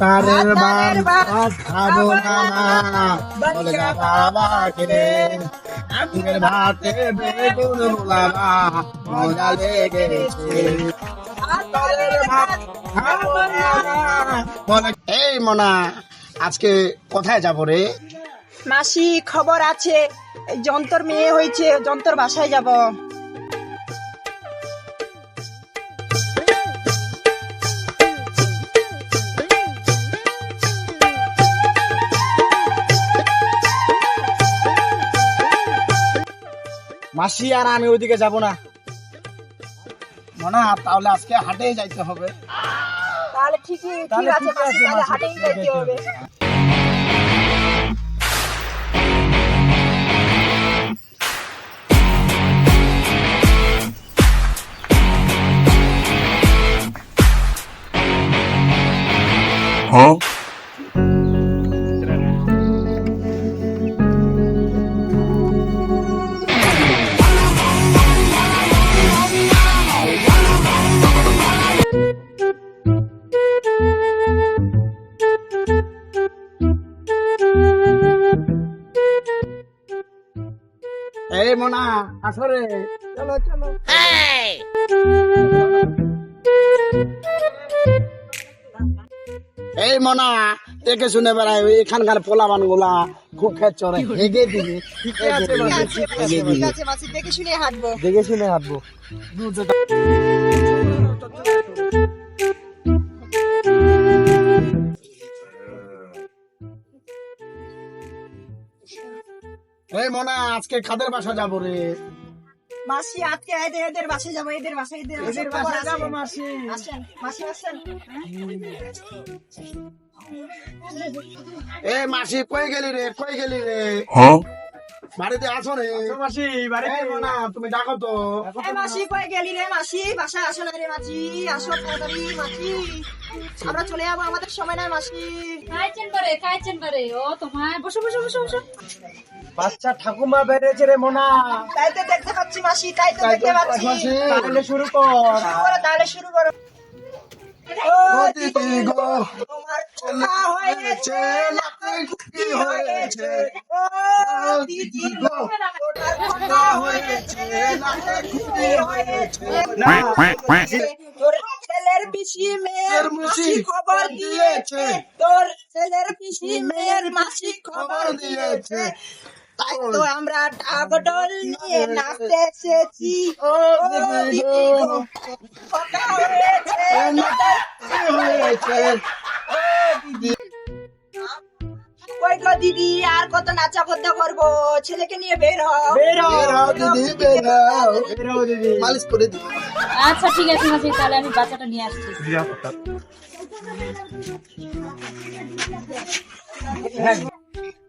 বান খাব না বাবা ভাতে বেগুন মজা লেগেছে। বলে এই মনা আজকে কোথায় যাব রে? মাসি খবর আছে। যন্তর মেয়ে হয়েছে যন্তর বাসায় যাব। মাসি আর আমি ওইদিকে যাব না। মনা তাহলে আজকে হাটেই যাইতে হবে। তাহলে ঠিকই ঠিক আছে মাসি তাহলে হাটেই যাইতে হবে। মনা আসরে চলো চলো। এই! মনা একে শুনে বেড়াই ওই এখানকার পোলাবানগুলা খুব খেত চড়ে হেগে দিবি। দেখে শুনে হাঁটবো। দেখে শুনে হাঁটবো। আজকে খাদের বাসা যাব রে? মাসি আজকে এদের এদের বাসায় যাব এদের বাসায় এদের এদের বাসায় যাব মাসি। আসেন মাসি আসেন। এ মাসি কই গেলি রে? কই গেলি রে? বাড়িতে আছো রে মাসি বাড়িতে মনা তুমি ডাকো তো। এ মাসি কই গেলি রে মাসি? বাসা আসো না রে মাসি আসো তাড়াতাড়ি মাসি। আমরা চলে যাব আমাদের সময় নাই মাসি। খাইছেন বারে খাইছেন বারে ও তোমার বসো বসো বসো বসো। বাচ্চা ঠাকুমা বেড়েছে রে মোনা। তাই তো দেখতে পাচ্ছি মাসি তাই তো দেখতে পাচ্ছি। তাহলে শুরু কর। করো তাহলে শুরু করো। ও দিদি গো তোমার ছোটা হয়েছে কি হয়েছে তোর ছেলের পিসি মেয়ের মাসি খবর দিয়েছে। তোর ছেলের পিসি মেয়ের মাসি খবর দিয়েছে। তাই তো আমরা ঢাকঢোল নিয়ে নাচতে এসেছি। ও দিদি গো, হয়েছে গো দিদি আর কত নাচা করতে করব? ছেলেকে নিয়ে বের হও। বেরো বেরাও দিদি বেরাও বেরো দিদি। মালিশ করে দিই আচ্ছা ঠিক আছে মাসি তাহলে আমি বাচ্চাটা নিয়ে আসছি।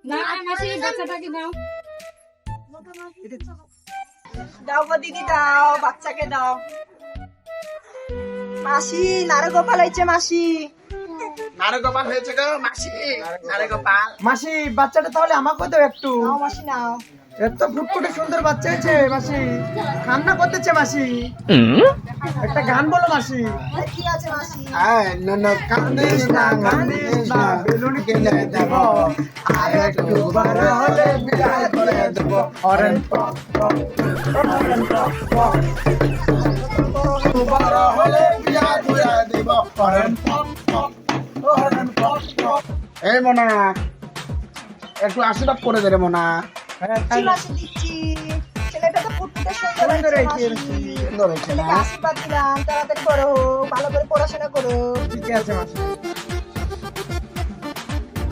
না মাসি বাচ্চাটাকে নাও। দাও গো দিদি দাও বাচ্চাকে দাও। মাসি নারগোপাল হয়েছে মাসি। নারগোপাল হয়েছে গো মাসি। নারগোপাল মাসি বাচ্চাটা তাহলে আমাকে দাও একটু। নাও মাসি নাও। এত ফুটফুটে সুন্দর বাচ্চা হয়েছে মাসি। কান্না করতেছে মাসি। একটা গান বলো মাসি। কি আছে মাসি? আয় না কান্দিস না কান্দিস না বেলুন কিনে দেব আর একটু বড় হলে বিদায় করে দেব। অরেন অরেন বড় হলে বিয়া করে দিব। অরেন পপ পপ। এই মনা একটু আশীর্বাদ করে দে রে মনা। হ্যাঁ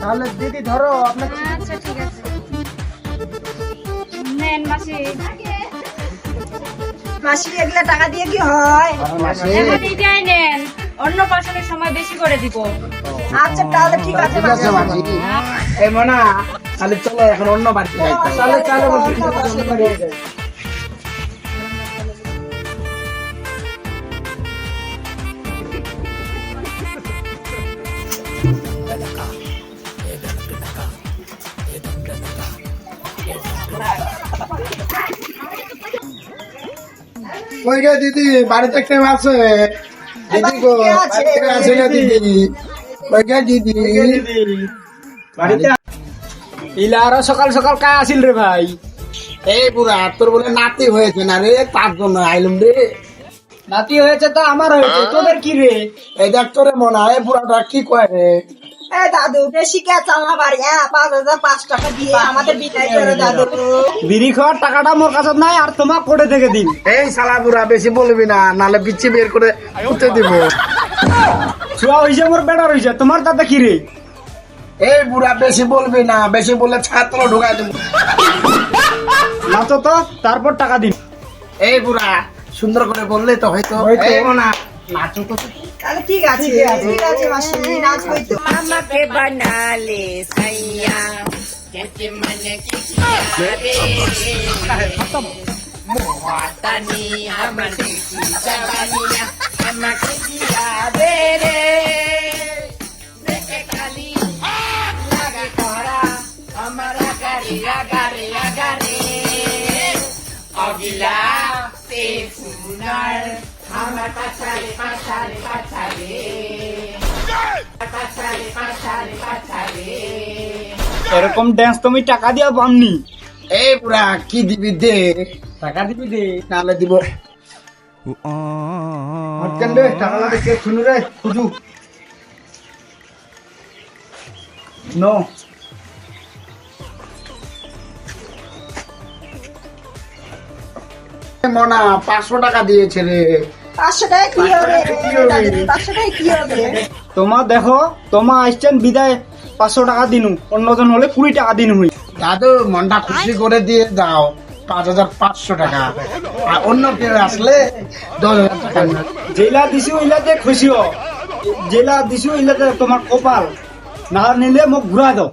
তাহলে দিদি ধরো আপনাকে আচ্ছা ঠিক আছে। নেন মাসি। মাসি এগুলা টাকা দিয়ে কি হয়? মাসি। নেন। অন্য পাশনের সময় বেশি করে দিব। আচ্ছা তাহলে ঠিক আছে এই মনা তাহলে চলো এখন অন্য বাড়িতে তাহলে চলো, দিদি বাড়িতে কেউ আছে? দিদি গো আছে? না দিদি? দিদি। বাড়িতে ইলা আরও সকাল সকাল কায় আসিল রে ভাই? এই বুড়া তোর বলে নাতি হয়েছে না রে? তার জন্য আইলুম রে। নাতি হয়েছে তো আমার হয়েছে। তোদের কি রে? এই দেখ তোরে মনে হয় বুড়াটা কি কয় রে? দাদু বেশি কে চালনা বাড়ি? হ্যাঁ পাঁচ হাজার পাঁচ টাকা দিয়ে আমাদের বিদায় করে দাদু। বিড়ি খাওয়ার টাকাটা মোর কাছে নাই আর তোমার কোটে থেকে দিন এই শালা বুড়া বেশি বলবি না নালে বিচ্ছি বের করে উঠতে দিব। ছুয়া মোর তোমার তাতে কি রে? এই বুড়া বেশি বলবি না বেশি বললে ছাত্র ঢুকাই দেবো। নাচো তো তারপর টাকা দিন এই বুড়া সুন্দর করে বললে তো হয়তো। না ঠিক আছে ঠিক আছে মাসি নাচ হইতো Mama ke banale saya Kete mana Muatani hamar diki jabania Ama kisiya bere Deke kali Lagi kora Amara gari agari agari Ogila Te আমার পাছারে পাছারে এরকম ড্যান্স তুমি টাকা দিয়ে পাননি এ পুরা কি দিবি দে? টাকা দিবি দে। নালে দিব। আজকাল রে টাকা লাগে কে শুনু নো মনা পাঁচশো টাকা দিয়েছে রে। পাঁচশো টাকা কি হবে? পাঁচশো টাকা কি হবে? তোমা দেখো তোমা আসছেন বিদায় পাঁচশো টাকা দিনু। অন্যজন হলে কুড়ি টাকা দিন হই দাদু মনটা খুশি করে দিয়ে দাও। পাঁচ হাজার পাঁচশো টাকা। আর অন্য কেউ আসলে দশ হাজার টাকা। জেলা দিছি ওইলাতে খুশি হ। জেলা দিছি ওইলাতে তোমার কপাল। না নিলে মোক ঘুরা দাও।